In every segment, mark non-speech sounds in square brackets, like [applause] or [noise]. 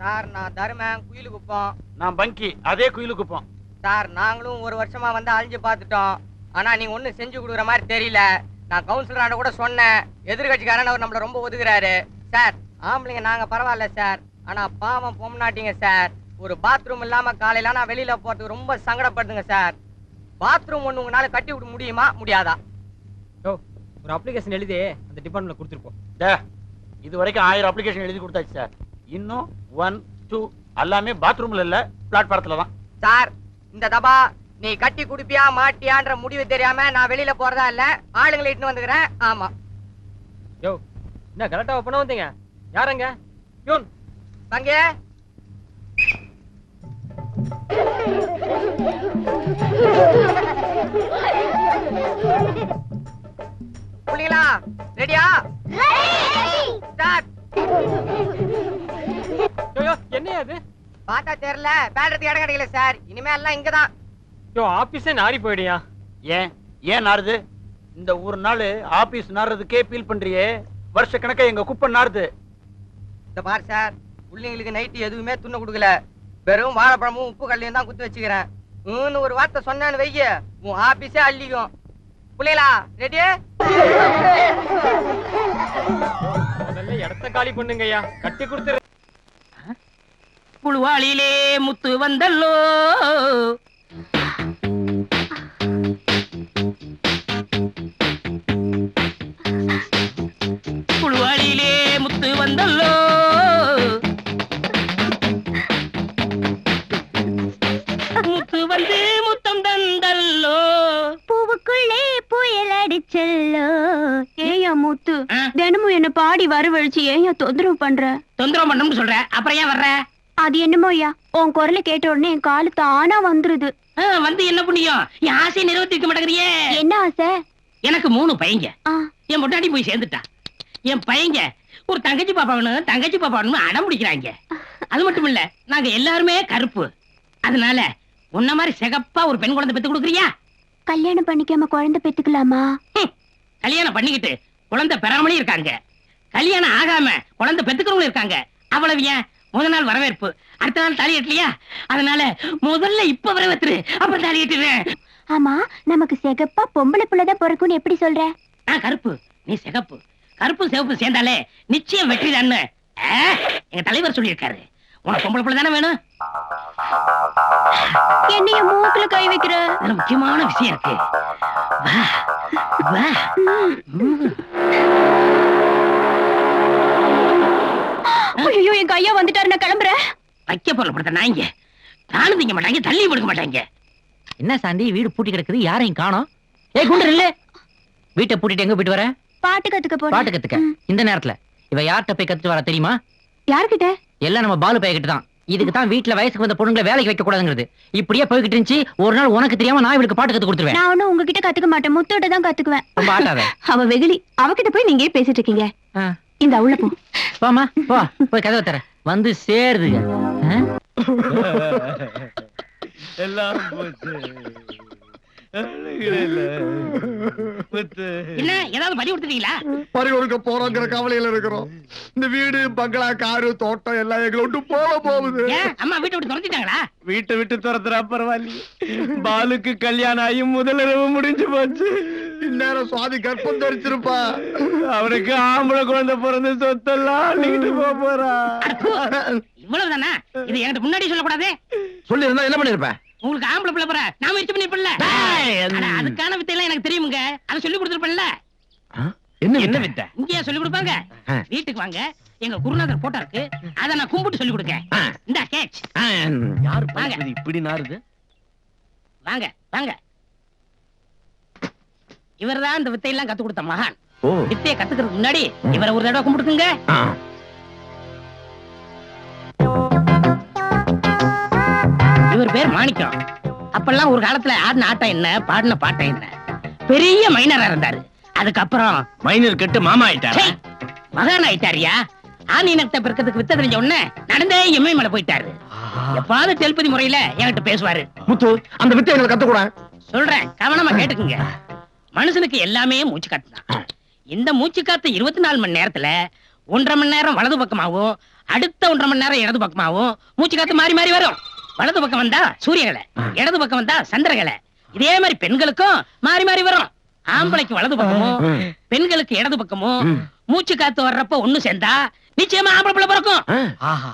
Sir நான் தருமன் குயிலு குப்பம். நான் பங்கி அதே குயிலு குப்பம். சார் நாங்களும் ஒரு வருஷமா வந்து அழிஞ்சு பார்த்துட்டோம். ஆனா நீங்க ஒண்ணும் செஞ்சு கொடுக்குற மாதிரி தெரியல. நான் கவுன்சிலராண்ட கூட சொன்னேன். எதிர்கட்சிக்காரன் அவர் நம்மள ரொம்ப ஒதுக்குறாரு. சார் ஆம்பளைங்க நாங்க பரவாயில்ல சார். ஆனா பாவம் பொம்னாட்டிங்க சார். ஒரு பாத்ரூம் இல்லாம காலையில நான் வெளியில போறதுக்கு ரொம்ப சங்கடப்படுதுங்க சார். பாத்ரூம் ஒண்ணு உங்களால கட்டி விட முடியுமா? முடியாதா? ஒரு அப்ளிகேஷன் எழுதி அந்த டிபார்ட்மெண்ட்ல கொடுத்துருப்போம் டே, இது வரைக்கும் ஆயிரம் அப்ளிகேஷன் எழுதி கொடுத்தாச்சு சார். இன்னும் ஒன் டூ எல்லாமே பாத்ரூம்ல இல்ல பிளாட்பாரத்துல தான். சார் இந்த தபா நீ கட்டி குடுப்பியா மாட்டியான்ற முடிவு தெரியாம நான் வெளியில போறதா இல்ல ஆளுங்களை இட்டுன்னு வந்துக்கிறேன். ஆமா. யோ என்ன கரெக்டா பண்ண வந்தீங்க? யாரங்க? யோன். தங்கே புள்ளிங்களா ரெடியா? ஸ்டார்ட் யோ என்னையா அது பார்த்தா தெரியல பேடுறதுக்கு இடம் கிடைக்கல சார் இனிமே எல்லாம் இங்கதான் யோ ஆபீஸே நாரி போயிடியா? ஏன் ஏன் இந்த ஒரு நாள் ஆபீஸ் நாறுறதுக்கே ஃபீல் பண்றியே. வருஷ கணக்கா எங்க குப்பை இந்த பார் சார் புள்ளைங்களுக்கு நைட்டு எதுவுமே துண்ண கொடுக்கல. வெறும் வாழைப்பழமும் உப்பு கல்லையும் தான் குத்து வச்சுக்கிறேன். ஊன்னு ஒரு வார்த்தை சொன்னான்னு வைய உன் ஆபீஸே அள்ளிக்கும். புள்ளைகளா ரெடி முதல்ல இடத்த காலி பண்ணுங்கய்யா. கட்டி கொடுத்துரு. புழுவாளிலே முத்து வந்தல்லோ. புழுவாளிலே முத்து வந்தல்லோ. முத்து வந்து முத்தம் தந்தல்லோ. பூவுக்குள்ளே புயல் அடிச்சல்லோ. ஏயா முத்து? தினமும் என்ன பாடி வரவழைச்சு ஏயா தொந்தரவு பண்ற? தொந்தரவு பண்ணணும்னு சொல்ற. அப்புறம் ஏன் வர்ற? அது என்னமோ ஐயா? உன் குரலை கேட்ட உடனே என் காலு தானா வந்துருது. வந்து என்ன புண்ணியம்? என் ஆசையை நிறைவேற்றிக்க மாட்டேங்கிறியே. என்ன ஆசை? எனக்கு மூணு பையங்க. என் முன்னாடி போய் சேர்ந்துட்டா என் பையங்க ஒரு தங்கச்சி பாப்பா வேணும் தங்கச்சி பாப்பா வேணும் அடம் பிடிக்கிறாங்க. அது மட்டும் இல்ல நாங்க எல்லாருமே கருப்பு. அதனால உன்ன மாதிரி சிகப்பா ஒரு பெண் குழந்தை பெத்து கொடுக்குறியா? கல்யாணம் பண்ணிக்காம குழந்தை பெத்துக்கலாமா? கல்யாணம் பண்ணிக்கிட்டு குழந்தை பெறாமலே இருக்காங்க. கல்யாணம் ஆகாம குழந்தை பெத்துக்கிறவங்களும் இருக்காங்க. அவ்வளவு ஏன்? முத நாள் வரவேற்பு. அடுத்த நாள் தாலி கட்டலையா? அதனால முதல்ல இப்ப வரவேற்று. அப்புறம் தாலி கட்டுறேன் ஆமா நமக்கு சிகப்பா பொம்பளை புள்ளதான் பிறக்கும்னு எப்படி சொல்ற? நான் கருப்பு. நீ சிகப்பு. கருப்பு சிவப்பு சேர்ந்தாலே நிச்சயம் வெற்றி தான்னு எங்க தலைவர் சொல்லியிருக்காரு. உனக்கு பொம்பளை பிள்ளை தானே வேணும்? என்னைய மூக்குல கை வைக்கிற? முக்கியமான விஷயம் இருக்கு. வா வா. ஐயோ என் கையா வந்துட்டாரு நான் கிளம்புறேன். வைக்க பொருள் படுத்த நாய்ங்க நானும் திங்க மாட்டாங்க தள்ளியும் படுக்க மாட்டாங்க என்ன சாந்தி வீடு பூட்டி கிடக்குது யாரையும் காணோம்? ஏய் குண்டர் இல்ல. வீட்டை பூட்டிட்டு எங்க போயிட்டு வர? பாட்டு கத்துக்க போறேன். பாட்டு கத்துக்க. இந்த நேரத்துல. இவ யார்கிட்ட போய் கத்துட்டு வர தெரியுமா? யார்கிட்ட? எல்லாம் நம்ம பாலு பையகிட்ட தான். இதுக்கு தான் வீட்டுல வயசுக்கு வந்த பொண்ணுங்களை வேலைக்கு வைக்க கூடாதுங்கிறது. இப்படியே போய்கிட்டு இருந்துச்சு ஒரு நாள் உனக்கு தெரியாம நான் இவளுக்கு பாட்டு கத்து கொடுத்துருவேன். நான் உங்ககிட்ட கத்துக்க மாட்டேன் முத்தோட தான் கத்துக்குவேன். அவ வெகுளி. அவகிட்ட போய் நீங்க பேசிட்டு இருக்கீங்க. இந்த உள்ள போ போமா போ போய் கதவை தர வந்து சேருதுங்க. ஆ? [laughs] எல்லாம் போச்சு அழுகிறேன்ல. முத்து. என்ன ஏதாவது பறி கொடுக்க போறோங்கிற கவலையில இருக்கிறோம். இந்த வீடு பங்களா காரு தோட்டம் எல்லாம் எங்களை விட்டு போக போகுது. அம்மா வீட்டை விட்டு துரத்திட்டாங்களா? வீட்டை விட்டு துரத்துறா பரவாயில்லையே. பாலுக்கு கல்யாணம் ஆகி முதலிரவு முடிஞ்சு போச்சு. இந்நேரம் சுவாதி கற்பம் தரிச்சிருப்பா. அவனுக்கு ஆம்பளை குழந்தை பிறந்த சொத்தெல்லாம் அள்ளிக்கிட்டு போக போறா. இவ்வளவுதானா? இது என்கிட்ட முன்னாடி சொல்லக்கூடாது. சொல்லி இருந்தா என்ன பண்ணிருப்ப? உங்களுக்கு ஆம்பளை பிள்ளை போற. நான் முயற்சி பண்ணிருப்பேன்ல அட, அதுக்கான வித்தையெல்லாம் எனக்கு தெரியுமுங்க. அதை சொல்லி கொடுத்துருப்பேன்ல. என்ன என்ன வித்த? இங்கேயா சொல்லி கொடுப்பாங்க. வீட்டுக்கு வாங்க. எங்க குருநாதர் போட்டோ இருக்கு. அதை நான் கும்பிட்டு சொல்லி கொடுக்க. இந்த கேட்ச் யாரு வாங்க. இப்படி நாருது வாங்க வாங்க. இவர்தான் இந்த வித்தையெல்லாம் கத்து கொடுத்த மகான். வித்தையை கத்துக்கிறதுக்கு முன்னாடி இவரை ஒரு தடவை கும்பிட்டுக்குங்க. இவர் பேர் மாணிக்கம். அப்பெல்லாம் ஒரு காலத்துல ஆடின ஆட்டம் என்ன பாடின பாட்டம் என்ன? பெரிய மைனரா இருந்தாரு. அதுக்கப்புறம் மைனர் கெட்டு மாமா ஆயிட்டாரா? மகான் ஆயிட்டாரியா? ஆணி நட்ட பிறக்கிறதுக்கு வித்த தெரிஞ்ச உடனே நடந்தே எம்மை மேல போயிட்டாரு. எப்பாவது தெல்பதி முறையில என்கிட்ட பேசுவாரு. முத்து அந்த வித்தை எங்களுக்கு கத்துக்கூட. சொல்றேன் கவனமா கேட்டுக்குங்க. மனுஷனுக்கு எல்லாமே மூச்சு காத்து இந்த மூச்சு காத்து இருபத்தி நாலு மணி நேரத்துல ஒன்றரை மணி நேரம் வலது பக்கமாவும் அடுத்த ஒன்றரை மணி நேரம் இடது பக்கமாவும் மூச்சு காத்து மாறி மாறி வரும். வலது பக்கம் வந்தா சூரியகலை இடது பக்கம் வந்தா சந்திரகலை இதே மாதிரி பெண்களுக்கும் மாறி மாறி வரும் ஆம்பளைக்கு வலது பக்கமும் பெண்களுக்கு இடது பக்கமும் மூச்சு காத்து வர்றப்ப ஒண்ணு சேர்ந்தா நிச்சயமா ஆம்பளை பிள்ளை பிறக்கும். ஆஹா.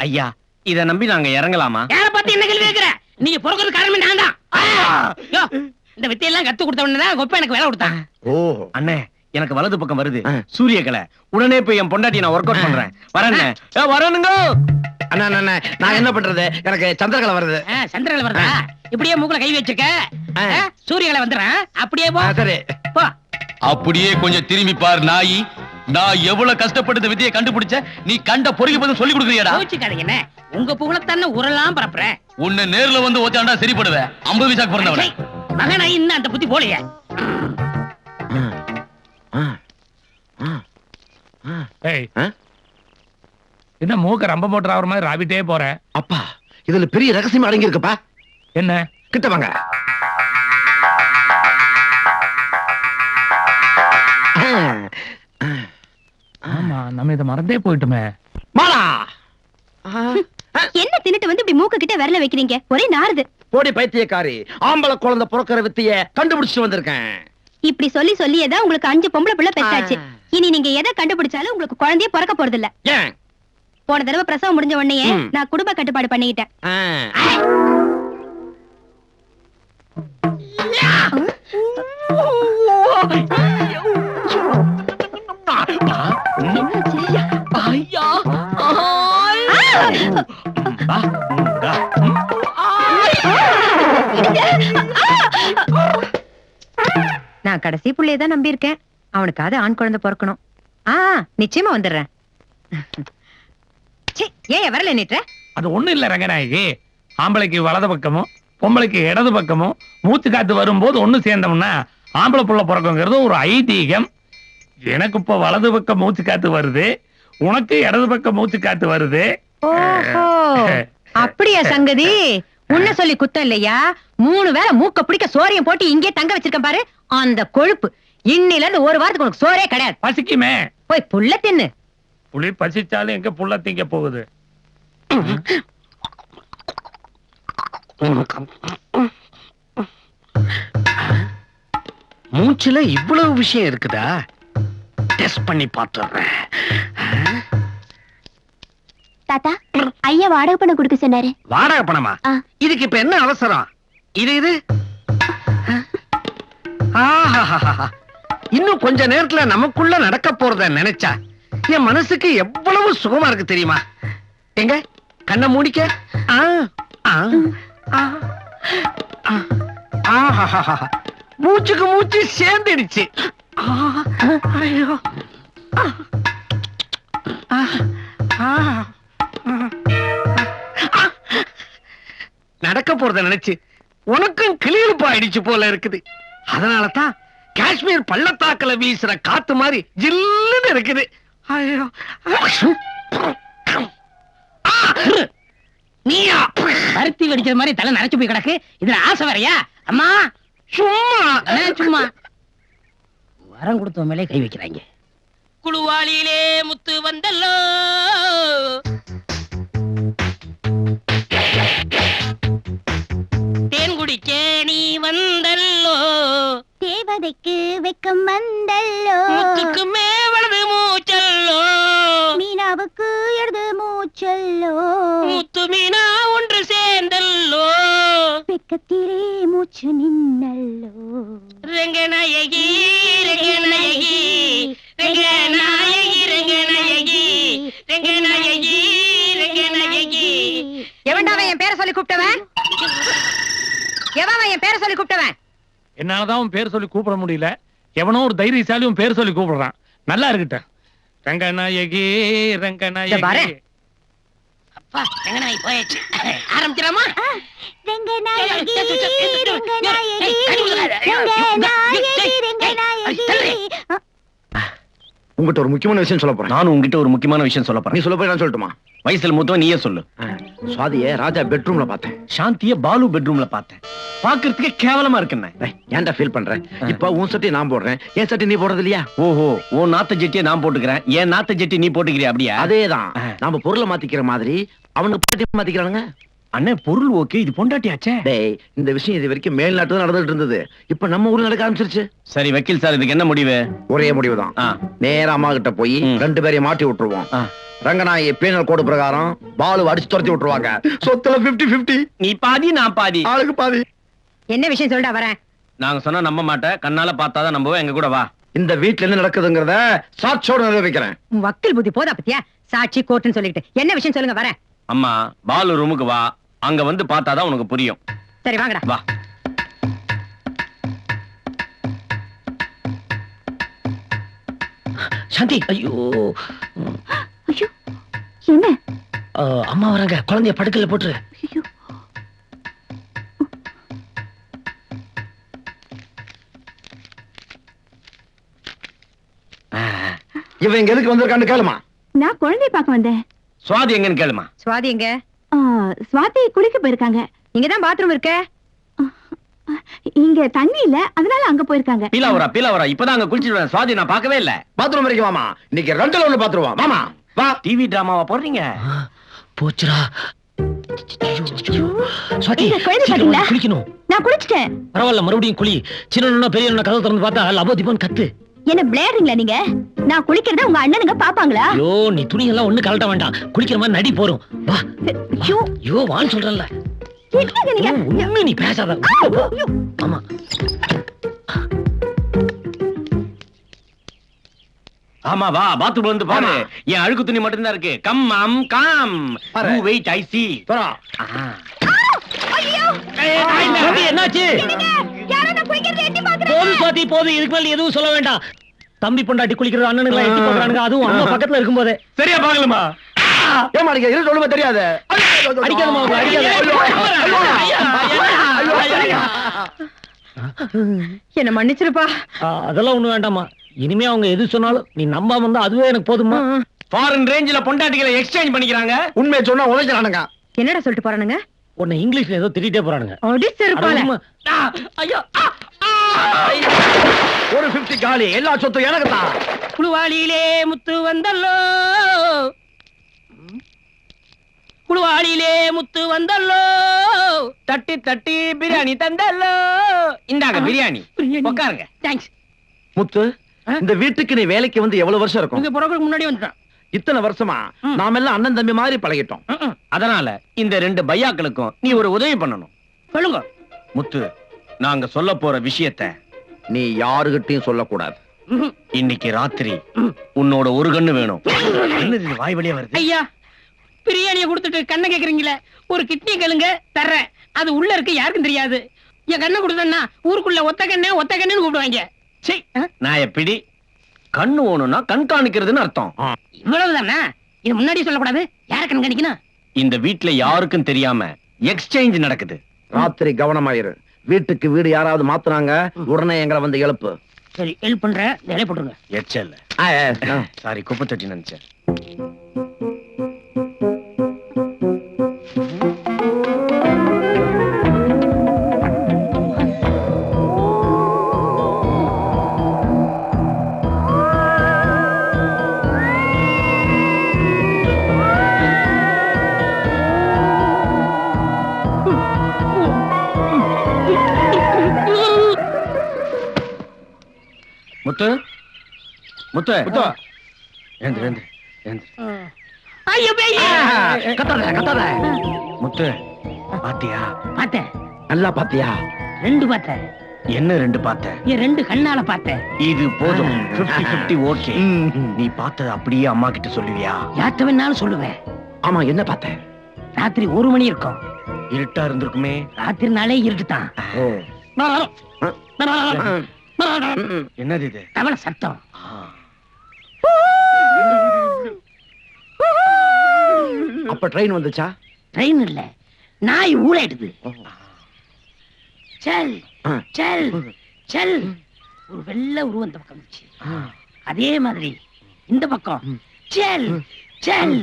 ஐயா இத நம்பி நாங்க இறங்கலாமா? யார பார்த்து என்ன கேள்வி கேக்குற நீங்க பிறக்கிறது காரணமே நான் தான். இந்த வித்தையெல்லாம் கத்து கொடுத்த உடனே தான் கொப்ப எனக்கு வேலை கொடுத்தான். ஓ அண்ணே எனக்கு வலது பக்கம் வருது. சூரியகலை உடனே போய் என் பொண்டாட்டி நான் ஒர்க் அவுட் பண்றேன். வரேன் வரணுங்க அண்ணா அண்ணா, நான் என்ன பண்றது? எனக்கு சந்திரகலை வருது. சந்திரகலை வருதா? இப்படியே மூக்குல கை வச்சிருக்க? சூரியகலை வந்துடுறேன். அப்படியே போ. சரி. போ. அப்படியே கொஞ்சம் திரும்பி பார் நாயி. நான் எவ்வளவு கஷ்டப்பட்டு இந்த விதியை கண்டுபிடிச்ச? நீ கண்ட பொறுக்கி பதில் சொல்லி கொடுக்குறியடா. கோச்சுக்காதீங்க உங்க புகழத்தானே உரலாம் பரப்புறேன். உன்னை நேர்ல வந்து ஓத்தாண்டா சரிப்படுவ ஐம்பது பைசாக்கு பிறந்தவன. மகனா இன்னும் அந்த புத்தி போலையே. ஏய் ஆ? என்ன மூக்க ரம்ப மோட்டர் ஆகுற மாதிரி ராவிட்டே போற? அப்பா இதுல பெரிய ரகசியம் அடங்கி இருக்குப்பா என்ன? கிட்ட வாங்க. ஆமா நம்ம இதை மறந்தே போயிட்டுமே. மாலா! என்ன தின்னுட்டு வந்து இப்படி மூக்கு கிட்ட விரல வைக்கிறீங்க? ஒரே நாறுது. போடி பைத்தியக்காரி ஆம்பளை குழந்தை பிறக்கிற வித்தைய கண்டுபிடிச்சு வந்திருக்கேன். இப்படி சொல்லி சொல்லியே தான் உங்களுக்கு அஞ்சு பொம்பளை பிள்ளை பெத்தாச்சு. இனி நீங்க எதை கண்டுபிடிச்சாலும் உங்களுக்கு குழந்தையே பிறக்க போறது இல்ல ஏன்? போன தடவை பிரசவம் முடிஞ்ச உடனே. நான் குடும்ப கட்டுப்பாடு பண்ணிக்கிட்டேன். நான் கடைசி புள்ளைய தான் நம்பி இருக்கேன் அவனுக்காவது ஆண் குழந்தை பிறக்கணும். ஆ நிச்சயமா வந்துடுறேன். ஏன் வரல நீட்டுற? அது ஒண்ணும் இல்ல ரங்கநாயகி. ஆம்பளைக்கு வலது பக்கமும் பொம்பளைக்கு இடது பக்கமும் மூச்சு காத்து வரும்போது ஒண்ணு சேர்ந்தோம்னா ஆம்பளை புள்ள பிறக்குங்கிறது ஒரு ஐதீகம். எனக்கு இப்ப வலது பக்கம் மூச்சு காத்து வருது உனக்கு இடது பக்கம் மூச்சு காத்து வருது. அப்படியா சங்கதி? உன்ன சொல்லி குத்தம் இல்லையா? மூணு வேளை மூக்க பிடிக்க சோறையும் போட்டு இங்கே தங்க வச்சிருக்கேன் பாரு. அந்த கொழுப்பு. இன்னில இருந்து ஒரு வாரத்துக்கு உனக்கு சோறே கிடையாது. பசிக்குமே. போய் புள்ள தின்னு. புளி பசிச்சாலும் எங்க புள்ள திங்க போகுது? மூச்சுல இவ்வளவு விஷயம் இருக்குதா? டெஸ்ட் பண்ணி பார்த்துடுறேன். தாத்தா ஐயா வாடகை பணம் கொடுக்க சொன்னாரு. வாடகை பணமா. இதுக்கு இப்ப என்ன அவசரம்? இது இது. இன்னும் கொஞ்ச நேரத்துல நமக்குள்ள நடக்க போறத நினைச்சா என் மனசுக்கு எவ்வளவு சுகமா இருக்கு தெரியுமா? எங்க? கண்ணை மூடிக்க. மூச்சுக்கு மூச்சு சேர்ந்துடுச்சு. ஐயோ. நடக்க போறத நினைச்சு உனக்கும் கிளியலுப்பு ஆயிடுச்சு போல இருக்குது. அதனால தான் காஷ்மீர் பள்ளத்தாக்குல வீசுற காத்து மாதிரி ஜில்லுன்னு இருக்குது. ஐயோ. ஆ! நீயா? பருத்தி வெடிக்கிற மாதிரி தலை நரைச்சு போய் கிடக்கு. இதுல ஆசை வேறயா? அம்மா. சும்மா. சும்மா. வரம் கொடுத்த மேலே கை வைக்கிறாங்க. குழுவாளியிலே முத்து வந்தல்லோ. தேன் குடிக்க நீ வந்தல்லோ. தேவதைக்கு வெக்கம் வந்தல்லோ. முத்துக்கு மேவளது மூச்சல்லோ மூச்சல்லோ முத்து மீனா ஒன்று சேர்ந்தல்லோ. வெக்கத்திலே மூச்சு நின்னல்லோ. ரங்கநாயகி ரங்கநாயகி ரங்கநாயகி ரங்கநாயகி ரங்கநாயகி ரங்கநாயகி. எவன்டாவன் என் பேரை சொல்லி கூப்பிட்டவன்? எவன் என் பேரை சொல்லி கூப்பிட்டவன்? என்னாலதான் உன் பேர் சொல்லி கூப்பிட முடியல. எவனோ ஒரு தைரியசாலி உன் பேர் சொல்லி கூப்பிடுறான். நல்லா இருக்கட்டும். ரங்கநாயகி. ரங்கநாயகி. ரங்கநாயகி போயாச்சு. உங்ககிட்ட ஒரு முக்கியமான விஷயம் சொல்ல போறேன் நானும் உங்ககிட்ட ஒரு முக்கியமான விஷயம் சொல்ல நீ போறேன் சொல்ல போய் நான் சொல்லட்டுமா வயசுல மூத்தவன் நீயே சொல்லு சுவாதிய ராஜா பெட்ரூம்ல பார்த்தேன் சாந்திய பாலு பெட்ரூம்ல பார்த்தேன் பாக்குறதுக்கே கேவலமா இருக்குண்ணே டேய், ஏன்டா ஃபீல் பண்ற இப்ப உன் சட்டை நான் போடுறேன் என் சட்டை நீ போடுறது இல்லையா ஓஹோ உன் நாத்த ஜெட்டியை நான் போட்டுக்கிறேன் என் நாத்த ஜெட்டி நீ போட்டுக்கிறியா அப்படியா அதேதான் நாம பொருளை மாத்திக்கிற மாதிரி அவனுக்கு மாத்திக்கிறானுங்க. அண்ணே பொருள் ஓகே இது பொண்டாட்டியாச்சே? டேய் இந்த விஷயம் இது வரைக்கும் மேல்நாட்டு தான் நடந்துட்டு இருந்தது. இப்ப நம்ம ஊர்ல நடக்க ஆரம்பிச்சிருச்சு. சரி வக்கீல் சார் இதுக்கு என்ன முடிவு? ஒரே முடிவுதான் ஆ. நேரா அம்மா கிட்ட போய். ரெண்டு பேரையும் மாட்டி விட்டுருவோம். ரங்கநாயகி பீனல் கோடு பிரகாரம் பாலு அடிச்சு துரத்தி விட்டுருவாங்க. சொத்துல 50 50 நீ பாதி நான் பாதி. ஆளுக்கு பாதி. என்ன விஷயம் சொல்லிட்டா வரேன். நாங்க சொன்னா நம்ப மாட்டேன். கண்ணால பார்த்தாதான் நம்புவேன். எங்க கூட வா. இந்த வீட்ல என்ன நடக்குதுங்கிறத சாட்சியோட நிரூபிக்கிறேன். உன் வக்கீல் புத்தி போதா பத்தியா? சாட்சி கோர்ட்டுன்னு சொல்லிட்டு என்ன விஷயம் சொல்லுங்க வரேன். அம்மா பாலு ரூமுக்கு வா. அங்க வந்து பார்த்தாதான் உனக்கு புரியும். சரி வாங்கடா. வா. சாந்தி ஐயோ. ஐயோ என்ன? அம்மா வராங்க. குழந்தைய படுக்கல போட்டுரு. ஐயோ. இவன் இங்க எதுக்கு வந்திருக்கான்னு கேளுமா. நான் குழந்தைய பார்க்க வந்தேன். சுவாதி எங்கன்னு கேளுமா. சுவாதி எங்க? ஆ, சுவாதி குளிக்க போயிருக்காங்க. இங்கதான் பாத்ரூம் இருக்க. இங்க தண்ணி இல்ல அதனால அங்க போயிருக்காங்க. பீலாவரா பீலாவரா இப்பதான் அங்க குளிச்சிட்டு சுவாதி நான் பார்க்கவே இல்ல. பாத்ரூம் வரைக்கும் வாமா. இன்னைக்கு ரெண்டுல ஒண்ணு பாத்துருவான் மாமா வா. டிவி டிராமாவா போடுறீங்க? போச்சுடா. குளிக்கணும். நான் குளிச்சிட்டேன். பரவாயில்ல மறுபடியும் குளி. சின்ன பெரிய கதவு திறந்து பார்த்தா லபோ தீபன் கத்து. என்ன விளையாடுறீங்களா நீங்க? நான் குளிக்கிறத உங்க அண்ணனுங்க பாப்பாங்களா? ஐயோ நீ துணி எல்லாம் ஒண்ணு கலட்ட வேண்டாம். குளிக்கிற மாதிரி நடி போறோம் வா. ஐயோ. ஐயோ வான்னு சொல்றேன்ல. என்னங்க நீங்க? ஒண்ணு நீ பேசாத. ஐயோ. ஆமா. ஆமா வா. பாத்ரூம் வந்து பாரு. என் அழுக்கு துணி மட்டும்தான் இருக்கு. Come on come. பாரு. யூ வெயிட் ஐ சி வரா சுவாதி, என்னாச்சு? போதும் சுவாதி போதும் இதுக்கு மேல எதுவும் சொல்ல வேண்டாம். தம்பி பொண்டாட்டி குளிக்கிறது அண்ணனுங்களா எட்டி பாக்குறானுங்க அதுவும் அம்மா பக்கத்துல இருக்கும்போதே. சரியா பாக்கலாமா ஏமா நீங்க இரு சொல்லுமே தெரியாது. அடிக்காதம்மா, அவங்கள அடிக்காத. என்ன மன்னிச்சிருப்பா? அதெல்லாம் ஒண்ணு வேண்டாம்மா. இனிமே அவங்க எது சொன்னாலும் நீ நம்பாம இருந்தா அதுவே எனக்கு போதுமா ஃபாரின் ரேஞ்சில பொண்டாட்டிகளை எக்ஸ்சேஞ்ச் பண்ணிக்கிறாங்க. உண்மையை சொன்னா உழைக்கிறானுங்க. என்னடா சொல்லிட்டு போறானுங்க? உன்னை இங்கிலீஷ்ல ஏதோ திட்டிட்டே போறானுங்க. ஐயோ. ஒரு 50 காலி எல்லா சொத்தும் எனக்கு தான். குழுவாளியிலே முத்து வந்தல்லோ. குழுவாளியிலே முத்து வந்தல்லோ. தட்டி தட்டி பிரியாணி தந்தல்லோ. இந்தாங்க பிரியாணி. உட்காருங்க தேங்க்ஸ் முத்து இந்த வீட்டுக்கு நீ வேலைக்கு வந்து எவ்வளவு வருஷம் இருக்கும்? புறவுக்கு முன்னாடி வந்துட்டான். இத்தனை வருஷமா. நாம எல்லாம் அண்ணன் தம்பி மாதிரி பழகிட்டோம். அதனால இந்த ரெண்டு பையாக்களுக்கும் நீ ஒரு உதவி பண்ணணும். சொல்லுங்க. முத்து நாங்க சொல்ல போற விஷயத்த நீ யாருகிட்டயும் சொல்லக்கூடாது. இன்னைக்கு ராத்திரி உன்னோட ஒரு கண்ணு வேணும். வாய் வழியா வருது? ஐயா பிரியாணியை கொடுத்துட்டு கண்ணை கேக்குறீங்களே ஒரு கிட்னி கேளுங்க தர்றேன். அது உள்ள இருக்கு யாருக்கும் தெரியாது. என் கண்ணை கொடுத்தேன்னா ஊருக்குள்ள ஒத்த கண்ணே ஒத்த கண்ணுன்னு கூப்பிடுவாங்க. சீ, ஆ, நான் எப்படி கண்ணு ஓணும்னா கண்காணிக்கிறதுன்னு அர்த்தம். இவ்வளவுதானா? இது முன்னாடியே சொல்லக்கூடாது. யார கண்காணிக்கணும் இந்த வீட்ல யாருக்கும் தெரியாம எக்ஸ்சேஞ்ச் நடக்குது. ராத்திரி கவனமாயிரு. வீட்டுக்கு வீடு யாராவது மாத்துனாங்க உடனே எங்களை வந்து எழுப்பு. சரி ஹெல்ப் பண்றேன். வேலை போட்டுருங்க. எச்சல். சாரி குப்பை தட்டி நினைச்சேன். முத்து. முத்து. முத்து. ஏந்திரு ஏந்திரு ஏந்திரு. ஐயோ பேய் கத்தாத கத்தாத. முத்து. பாத்தியா? பார்த்தேன். நல்லா பாத்தியா? ரெண்டு பார்த்தேன். என்ன ரெண்டு பார்த்த என் ரெண்டு கண்ணால பார்த்தேன். இது போதும். 50 50 ஓகே. நீ பார்த்தத அப்படியே அம்மா கிட்ட சொல்லுவியா? யார்கிட்ட வேணாலும் சொல்லுவேன். ஆமா என்ன பார்த்தேன்? ராத்திரி ஒரு மணி இருக்கும். இருட்டா இருந்திருக்குமே. ராத்திரி நாளே இருட்டுதான். ஓ. என்னது இது? தவளை சத்தம். அப்ப ட்ரெயின் வந்துச்சா? ட்ரெயின் இல்ல. நாய் ஊழையிடுது. செல். செல் செல். ஒரு வெள்ளை உருவம் இந்த பக்கம் இருந்துச்சு அதே மாதிரி இந்த பக்கம். செல் செல்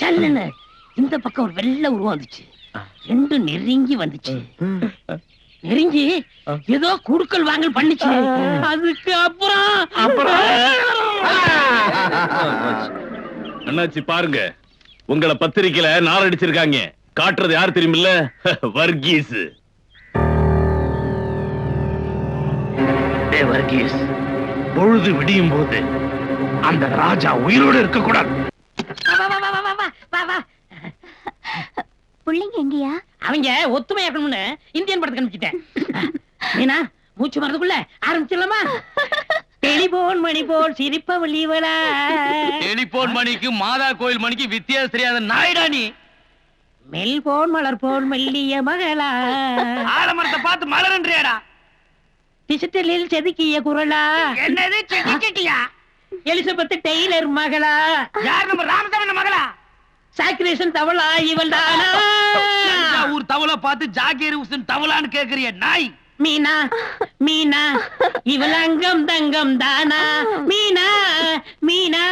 செல்லுன்னு இந்த பக்கம் ஒரு வெள்ளை உருவம் வந்துச்சு. ரெண்டும் நெருங்கி வந்துச்சு. நெருங்கி ஏதோ குடுக்கல் வாங்கல் பண்ணுச்சு. அதுக்கு அப்புறம். அண்ணாச்சி பாருங்க. உங்களை பத்திரிக்கையில நார் அடிச்சிருக்காங்க. காட்டுறது யார் தெரியுமில்ல? [laughs] வர்கீஸ் டேய் வர்கீஸ். பொழுது விடியும் போது அந்த ராஜா உயிரோடு இருக்க புள்ளைங்க எங்கயா? அவங்க ஒத்துமையா இருக்கணும்னு இந்தியன் படத்துக்கு அனுப்பிச்சிட்டேன். மீனா மூச்சு மறதுக்குள்ள ஆரம்பிச்சிடலாமா? டெலிபோன் மணி போல் சிரிப்பவள் இவளா? டெலிபோன் மணிக்கு மாதா கோயில் மணிக்கு வித்தியாசம் தெரியாத நாயிடா நீ? மெல்போன் மலர் போல் மெல்லிய மகளா? ஆலமரத்தை பார்த்து மலரன்றியாடா. டிஜிட்டலில் செதுக்கிய குரலா? என்னது செட்டியா எலிசபெத் டெய்லர் மகளா? யார் நம்ம ராமசாமி சாக்ரேஷன் தவளா இவள் தானா? ஊர் தவளை பார்த்து ஜாகீர் உசன் தவளான்னு கேக்குறிய நாய். மீனா மீனா இவள் அங்கம் தங்கம் தானா? மீனா மீனா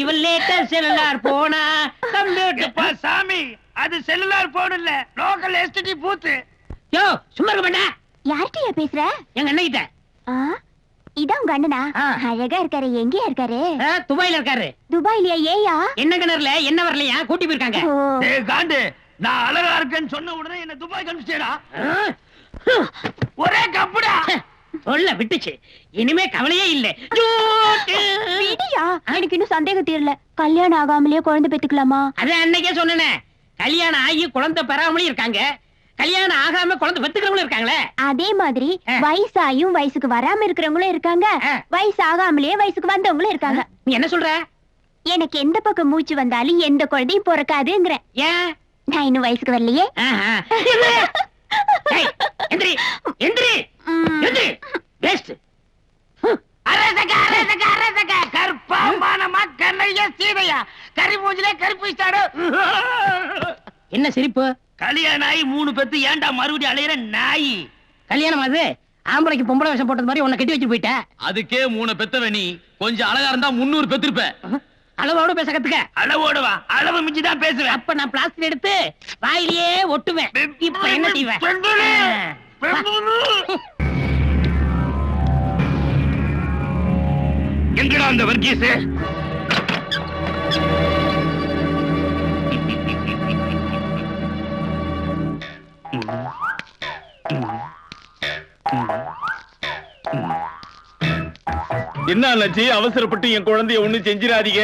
இவள் லேட்டர் செல்லார் போனா? கம்ப்யூட்டர் சாமி அது செல்லுலார் போன் இல்ல லோக்கல் எஸ்டிடி பூத்து. யோ சும்மா இருக்க மாட்டா. யார்கிட்டயா பேசுற? எங்க அண்ணகிட்ட. ஆ, இதான் உங்க அண்ணனா. அழகா இருக்காரு எங்கயா இருக்காரு? துபாயில இருக்காரு. துபாய்லயா ஏயா? என்ன கிணறுல? என்ன வரலையா? கூட்டி போயிருக்காங்க. ஓ, டேய் காண்டு நான் அழகா இருக்கேன்னு சொன்ன உடனே என்ன துபாய் கமிச்சேடா ஆ, ஒரே கப்புடா. சொல்ல விட்டுச்சு. இனிமே கவலையே இல்ல. எனக்கு இன்னும் சந்தேகம் தீரல கல்யாணம் ஆகாமலேயே குழந்தை பெத்துக்கலாமா? அது அன்னைக்கே சொன்னேனே. கல்யாணம் ஆகி குழந்தை பெறாமலும் இருக்காங்க. கல்யாணம் ஆகாம குழந்தை பெத்துக்கிறவங்களும் இருக்காங்களே? அதே மாதிரி. வயசாயும் வயசுக்கு வராம இருக்கிறவங்களும் இருக்காங்க. வயசு ஆகாமலேயே வயசுக்கு வந்தவங்களும் இருக்காங்க. நீ என்ன சொல்ற? எனக்கு எந்த பக்கம் மூச்சு வந்தாலும் எந்த குழந்தையும் பிறக்காதுங்கிற. ஏன்? நான் இன்னும் வயசுக்கு வரலையே. எந்திரி எந்திரி. எந்திரி. வேஸ்ட் அரசக அரசக அரசக கற்பமானமா கண்ணைய சீதையா. கறி மூஞ்சிலே கருப்பு ஸ்டாடு [laughs] என்ன சிரிப்பு? கல்யாணம் ஆகி மூணு பேத்து ஏன்டா மறுபடியும் அலையிற நாய்? கல்யாணம் அது ஆம்பளைக்கு பொம்பளை வேஷம் போட்டது மாதிரி உன்னை கட்டி வச்சு போயிட்ட. அதுக்கே மூணு பெத்தவ நீ கொஞ்சம் அழகா இருந்தா முன்னூறு பெத்திருப்ப அளவோட பேச கத்துக்க. அளவோடு வா. அளவு மிஞ்சி தான் பேசுவேன். அப்ப நான் பிளாஸ்டிக் எடுத்து வாயிலேயே ஒட்டுவேன். இப்ப என்ன செய்வேன்! [laughs] எங்கடா அந்த வர்கீஸ் என்ன அண்ணாச்சி அவசரப்பட்டு என் குழந்தைய ஒண்ணு செஞ்சிடாதீங்க.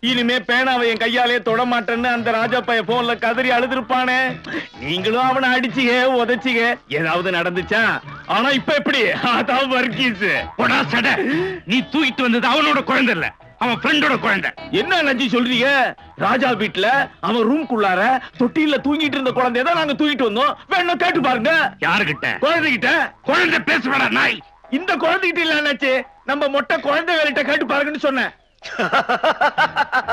இனிமே பேனாவை என் கையாலே தொட மாட்டேன்னு அந்த ராஜா போன்ல கதறி அழுதுருப்பானே. நீங்களும் அவனை அடிச்சிக உதச்சிக ஏதாவது நடந்துச்சா? ஆனா இப்ப எப்படி? அதான் வர்கீஸ். சட. நீ தூக்கிட்டு வந்தது அவனோட குழந்தை இல்ல. அவன் ஃப்ரெண்டோட குழந்தை. என்ன அண்ணாச்சி சொல்றீங்க? ராஜா வீட்டுல அவன் ரூம்குள்ளார தொட்டில தூங்கிட்டு இருந்த குழந்தைய தான் நாங்க தூக்கிட்டு வந்தோம். வேணா கேட்டு பாருங்க. யாருகிட்ட? குழந்தைகிட்ட? குழந்தை பேசுவாடா நாய்? இந்த குழந்தைகிட்ட இல்ல நம்ம மொட்டை குழந்தைகள்கிட்ட கேட்டு பாருங்கன்னு சொன்னேன்.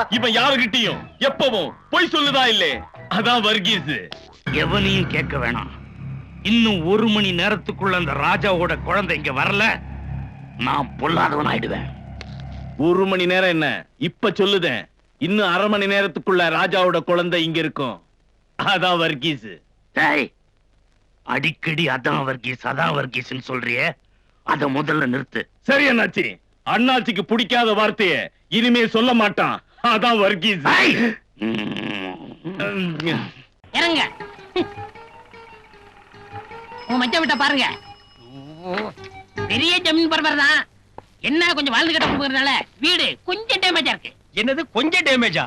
இவன் யாருகிட்டயும்? எப்பவும் பொய் சொல்லுதா இல்லே? அதான் வர்கீஸ். எவனையும் கேட்க வேணாம். இன்னும் ஒரு மணி நேரத்துக்குள்ள அந்த ராஜாவோட குழந்தை இங்க வரல. நான் பொல்லாதவன் ஆயிடுவேன் ஒரு மணி நேரம் என்ன? இப்ப சொல்லுதேன். இன்னும் அரை மணி நேரத்துக்குள்ள ராஜாவோட குழந்தை இங்க இருக்கும். அதான் வர்கீஸ். டேய் அடிக்கடி அதான் வர்கீஸ் அதான் வர்கீஸ்னு சொல்றியே. அத முதல்ல நிறுத்து. சரி அண்ணாச்சி. அண்ணாச்சிக்கு பிடிக்காத வார்த்தைய இனிமே சொல்ல மாட்டான். அதான் வர்கீஸ். இறங்க. உங்க மச்ச விட்ட பாருங்க. பெரிய ஜமீன் பரபர் தான் என்ன கொஞ்சம் வாழ்ந்து கட்ட கொடுக்கறதுனால வீடு கொஞ்சம் டேமேஜா இருக்கு. என்னது கொஞ்சம் டேமேஜா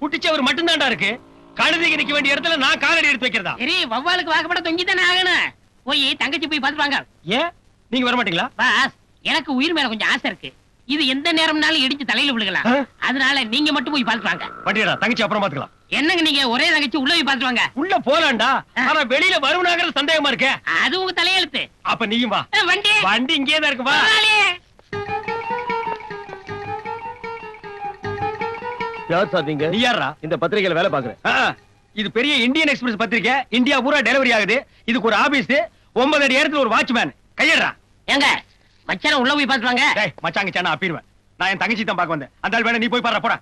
குட்டிச்சவர் மட்டும்தான்டா இருக்கு. கழுதைக்கு நிக்க வேண்டிய இடத்துல நான் காலடி எடுத்து வைக்கிறதா? சரி வவ்வாலுக்கு வாக்கப்பட தொங்கி தானே ஆகணும். போய் தங்கச்சி போய் பார்த்துட்டு வாங்க ஏன்? நீங்க வர மாட்டீங்களா? பாஸ் எனக்கு உயிர் மேல கொஞ்சம் ஆசை இருக்கு. இது எந்த நேரம்னாலும் இடிச்சு தலையில விழுகலாம்? அதனால நீங்க மட்டும் போய் பார்த்துட்டு வாங்க வண்டியடா தங்கச்சி அப்புறம் பாத்துக்கலாம் என்னங்க நீங்க ஒரே தங்கச்சி உள்ள போய் பார்த்துட்டு வாங்க உள்ள போலாம்டா. ஆனா வெளியில வருவனாங்கிறது சந்தேகமா இருக்கே. அது உங்க தலையெழுத்து. அப்ப நீயும் வா. வண்டி. வண்டி இங்கே தான் இருக்கு வா. யார் சாத்தீங்க நீ யாரா இந்த பத்திரிகையில வேலை பாக்குறேன் இது பெரிய இந்தியன் எக்ஸ்பிரஸ் பத்திரிக்கை. இந்தியா பூரா டெலிவரி ஆகுது. இதுக்கு ஒரு ஆபீஸ் ஒன்பது அடி இடத்துல ஒரு வாட்ச்மேன் கையடுறா. ஏங்க மச்சான உள்ள போய் பார்த்துட்டு வாங்க. டேய் மச்சாங்க சேனா அப்பிடுவேன் நான் என் தங்கச்சி தான் பார்க்க வந்தேன். அந்த வேணா நீ போய் பாரு போடா.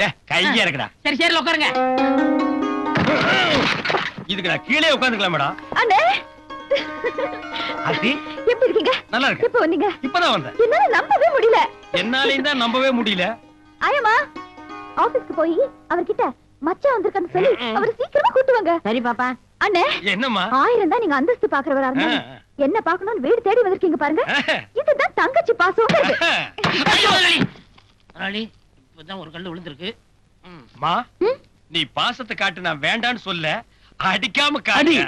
டேய், கையா இருக்குடா. சரி சரி உட்காருங்க. இதுக்கு நான் கீழே உட்காந்துக்கலாம் மேடம் அண்ணே. எப்படி இருக்கீங்க? நல்லா இருக்கு எப்ப வந்தீங்க? இப்பதான் வந்தேன். என்னால நம்பவே முடியல. என்னாலையும் தான் நம்பவே முடியல. ஆயமா ஆபீஸ்க்கு போய் அவர்கிட்ட மச்சான் வந்திருக்கான்னு சொல்லி அவரை சீக்கிரமா கூட்டு வாங்க. சரி பாப்பா. அண்ணே என்னம்மா? ஆயிரம் தான் நீங்க அந்தஸ்து பாக்குறவரா இருந்தா. என்ன பாக்கணும்னு வீடு தேடி வந்திருக்கீங்க பாருங்க. இதுதான் தங்கச்சி பாசம். இப்பதான் ஒரு கல்லு விழுந்திருக்கு. மா? நீ பாசத்தை காட்டு நான் வேண்டான்னு சொல்ல. அடிக்காம காடி இது?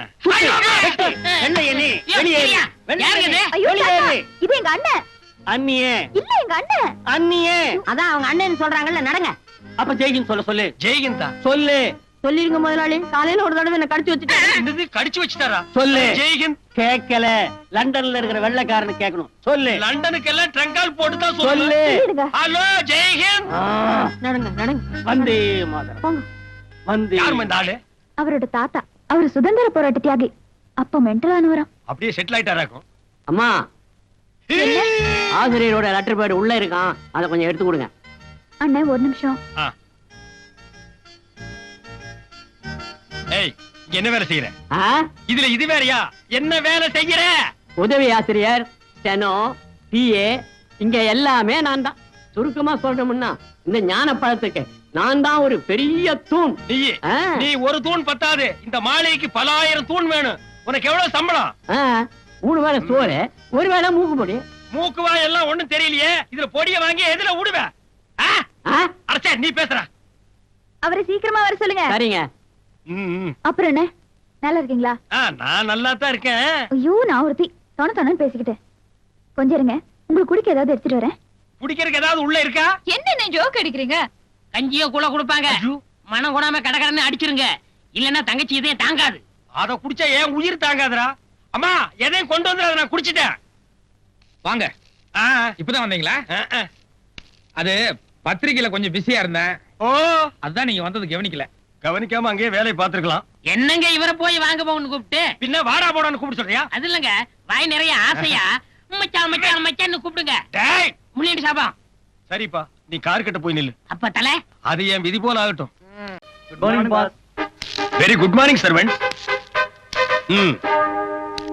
எங்க அண்ணன். அண்ணியே. இல்ல எங்க அண்ணன். அண்ணியே. அதான் அவங்க அண்ணன் சொல்றாங்கல்ல நடங்க. அப்ப ஜெய்கின் சொல்ல சொல்லு. ஜெய்கிந்தா. சொல்லு. சொல்லிருங்க முதலாளி. காலையில ஒரு தடவை என்ன கடிச்சு வச்சுட்டேன். என்னது? கடிச்சு வச்சுட்டாரா? சொல்லு. ஜெய்ஹிந்த் கேட்கல. லண்டன்ல இருக்கிற வெள்ளைக்காரனு கேட்கணும். சொல்லு. லண்டனுக்கு எல்லாம் ட்ரங்கால் போட்டு தான் சொல்லு. ஹலோ ஆ, நடங்க நடங்க. வந்தே மாதரம். வந்தே இந்த ஆளு? அவரோட தாத்தா. அவர் சுதந்திர போராட்ட தியாகி. அப்ப மென்டல் ஆனவராம் அப்படியே செட்டில் ஆயிட்டாராக்கும் அம்மா. ஆசிரியரோட லெட்டர் பேட் உள்ள இருக்கான் அதை கொஞ்சம் எடுத்து கொடுங்க. அண்ணன் ஒரு நிமிஷம். ஏய் என்ன வேலை செய்யற? ஆ? இதுல இது வேறயா என்ன வேலை செய்யற? உதவி ஆசிரியர் ஸ்டெனோ பிஏ இங்க எல்லாமே நான் தான் சுருக்கமா சொல்றோம்னா இந்த ஞான பழத்துக்கு நான் தான் ஒரு பெரிய தூண். நீ நீ ஒரு தூண் பத்தாது. இந்த மாளிகைக்கு பல ஆயிரம் தூண் வேணும். உனக்கு எவ்வளவு சம்பளம்? ஆ, மூணு வேளை சோறு ஒரு வேளை மூக்கு பொடி. மூக்கு வாய் எல்லாம் ஒண்ணும் தெரியலையே. இதுல பொடிய வாங்கி எதுல விடுவ அடச்சே நீ பேசுற. அவரை சீக்கிரமா வர சொல்லுங்க. சரிங்க. அப்புறம் என்ன? நல்லா இருக்கீங்களா? நான் நல்லா தான் இருக்கேன். ஐயோ நான் ஒருத்தி. தொண தொணன்னு பேசிக்கிட்டேன். கொஞ்சம் இருங்க. உங்களுக்கு குடிக்க ஏதாவது எடுத்துட்டு வரேன். குடிக்கிறதுக்கு ஏதாவது உள்ள இருக்கா? என்ன ஜோக் அடிக்கிறீங்க? கஞ்சியோ கூழ கொடுப்பாங்க. மனம் கூடாம கடகடன்னு அடிச்சிருங்க. இல்லன்னா தங்கச்சி இதயம் தாங்காது. அத குடிச்சா ஏன் உயிர் தாங்காதுடா. அம்மா எதையும் கொண்டு வந்து அதை நான் குடிச்சிட்டேன். வாங்க. ஆ, இப்பதான் வந்தீங்களா. அது பத்திரிக்கையில கொஞ்சம் பிஸியா இருந்தேன். ஓ. அதான் நீங்க வந்தது கவனிக்கல. கவனிக்காம அங்கேயே வேலையை பார்த்திருக்கலாம் என்னங்க இவரை போய் வாங்க போகணும்னு கூப்பிட்டு? பின்ன வாடா போடான்னு கூப்பிட்டு சொல்றியா? அது இல்லங்க. வாய் நிறைய ஆசையா? மச்சான் மச்சான் மச்சான்னு கூப்பிடுங்க. டேய் முன்னாடி சாபம் சரிப்பா நீ கார் கிட்ட போய் நில்லு. அப்ப தலை. அது என் விதி போல ஆகட்டும். Good morning boss very good morning servant ம்.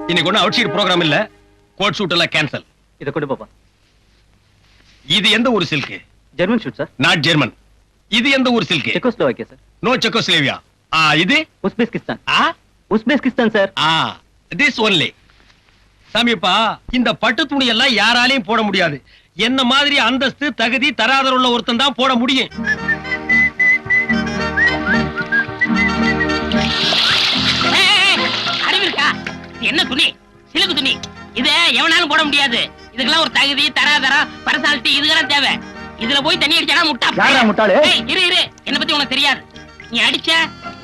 இன்னைக்கு ஒன்றும் அவுட் சைடு ப்ரோக்ராம் இல்ல. கோட் ஷூட் எல்லாம் கேன்சல் இத கொண்டு பாப்பா. இது எந்த ஊர் silk German suit sir not German இது எந்த ஊர் silk Czechoslovakia sir no Czechoslovakia. ஆ இது? உஸ்பெஸ்கிஸ்தான் ஆ? உஸ்பெஸ்கிஸ்தான் சார் ஆ திஸ் ஒன்லி சாமியப்பா இந்த பட்டு துணி எல்லாம் யாராலையும் போட முடியாது. என்ன மாதிரி அந்தஸ்து தகுதி தராதர உள்ள ஒருத்தன் தான் போட முடியும்? அறிவு இருக்கா இது என்ன துணி? சிலுக்கு துணி. இத எவனாலும் போட முடியாது. இதுக்கெல்லாம் ஒரு தகுதி தராதரம் பர்சனாலிட்டி இதுக்கெல்லாம் தேவை. இதுல போய் தண்ணி அடிச்சா முட்டா? யாரா முட்டாளு? ஏய், இரு இரு. என்ன பத்தி உனக்கு தெரியாது. நீ அடிச்ச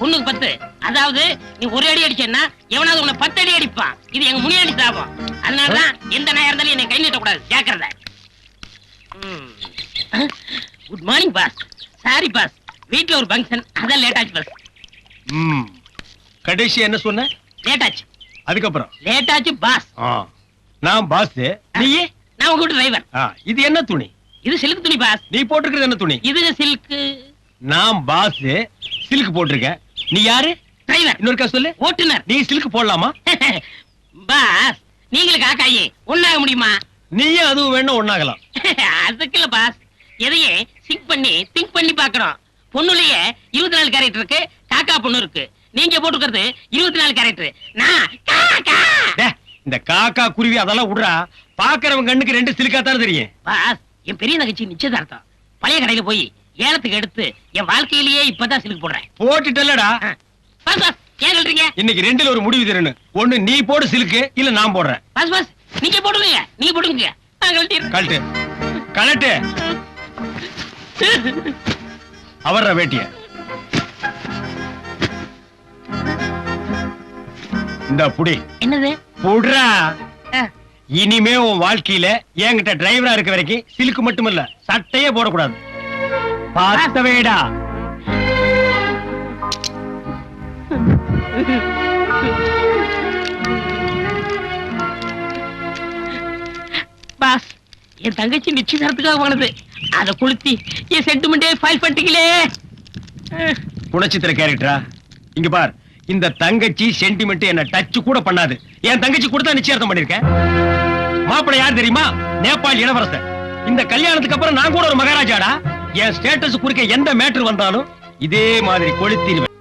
ஒண்ணுக்கு பத்து. அதாவது நீ ஒரு அடி அடிச்சேன்னா எவனாவது உன்னை பத்து அடி அடிப்பான். இது எங்க முனியாண்டி சாபம். அதனாலதான் எந்த நாயா இருந்தாலும் என்னை கை நீட்டக்கூடாது. ஜாக்கிரதை. Good morning boss sorry boss வீட்ல ஒரு ஃபங்க்ஷன் அதான் லேட் ஆச்சு பாஸ் ம். கடைசி என்ன சொன்ன? லேட் ஆச்சு. அதுக்கப்புறம்? லேட் ஆச்சு பாஸ் ஆ, நான் பாஸ் நீயே? நான் உங்க டிரைவர் ஆ, இது என்ன துணி? இது சில்க் துணி பாஸ் நீ போட்டிருக்கிறது என்ன துணி? இது சில்க் நான் பாஸ் சில்க் போட்டிருக்கேன். நீ யாரு? டிரைவர் இன்னொருக்கா சொல்லு. ஓட்டுநர். நீ சில்க் போடலாமா? [laughs] பாஸ் நீங்களும் காக்காயி ஒண்ணாக முடியுமா? நீயும் அதுவும் வேணும் ஒண்ணாகலாம். [laughs] அதுக்கு இல்ல பாஸ் எதையே சிங்க் பண்ணி திங்க் பண்ணி பாக்குறோம் பொண்ணுலயே இருபத்தி நாலு கேரக்டர் இருக்கு காக்கா பொண்ணு இருக்கு. நீங்க போட்டுக்கிறது இருபத்தி நாலு கேரக்டர் நான் இந்த காக்கா குருவி அதெல்லாம் விடுறா. பாக்குறவன் கண்ணுக்கு ரெண்டு சிலுக்கா தானே தெரியும். பாஸ் என் பெரிய தங்கச்சி நிச்சயதார்த்தம். பழைய கடையில போய் ஏலத்துக்கு எடுத்து என் வாழ்க்கையிலேயே இப்பதான் சிலுக்கு போடுறேன். போட்டுட்டல்லடா. பாஸ் பாஸ் ஏன் சொல்றீங்க? இன்னைக்கு ரெண்டுல ஒரு முடிவு தரணும். ஒண்ணு நீ போடு சிலுக்கு இல்ல நான் போடுறேன். பாஸ் பாஸ் நீங்க போடுங்க நீங்க போடுங்க. கழட்டு. கழட்டு. அவர்ற வேட்டிய. இந்த புடி. என்னது? புடுறா. இனிமே உன் வாழ்க்கையில என்கிட்ட டிரைவரா இருக்க வரைக்கும் சிலுக்கு மட்டுமல்ல சட்டையே போடக்கூடாது. பார்த்தவேடா என் தங்கச்சி நிச்சயதாரத்துக்காக வாங்கினது. அதை கொளுத்தி என் சென்டிமெண்டே ஃபைல் பண்ணிட்டீங்களே. குணச்சித்திர கேரக்டரா இங்க பார் இந்த தங்கச்சி சென்டிமெண்ட் என்ன டச் கூட பண்ணாது. என் தங்கச்சி கூட தான் நிச்சயார்த்தம் பண்ணிருக்கேன். மாப்பிள்ளை யார் தெரியுமா? நேபாள் இளவரசர். இந்த கல்யாணத்துக்கு அப்புறம் நான் கூட ஒரு மகாராஜாடா? என் ஸ்டேட்டஸ் குறிக்க எந்த மேட்டர் வந்தாலும் இதே மாதிரி கொளுத்திடுவேன்.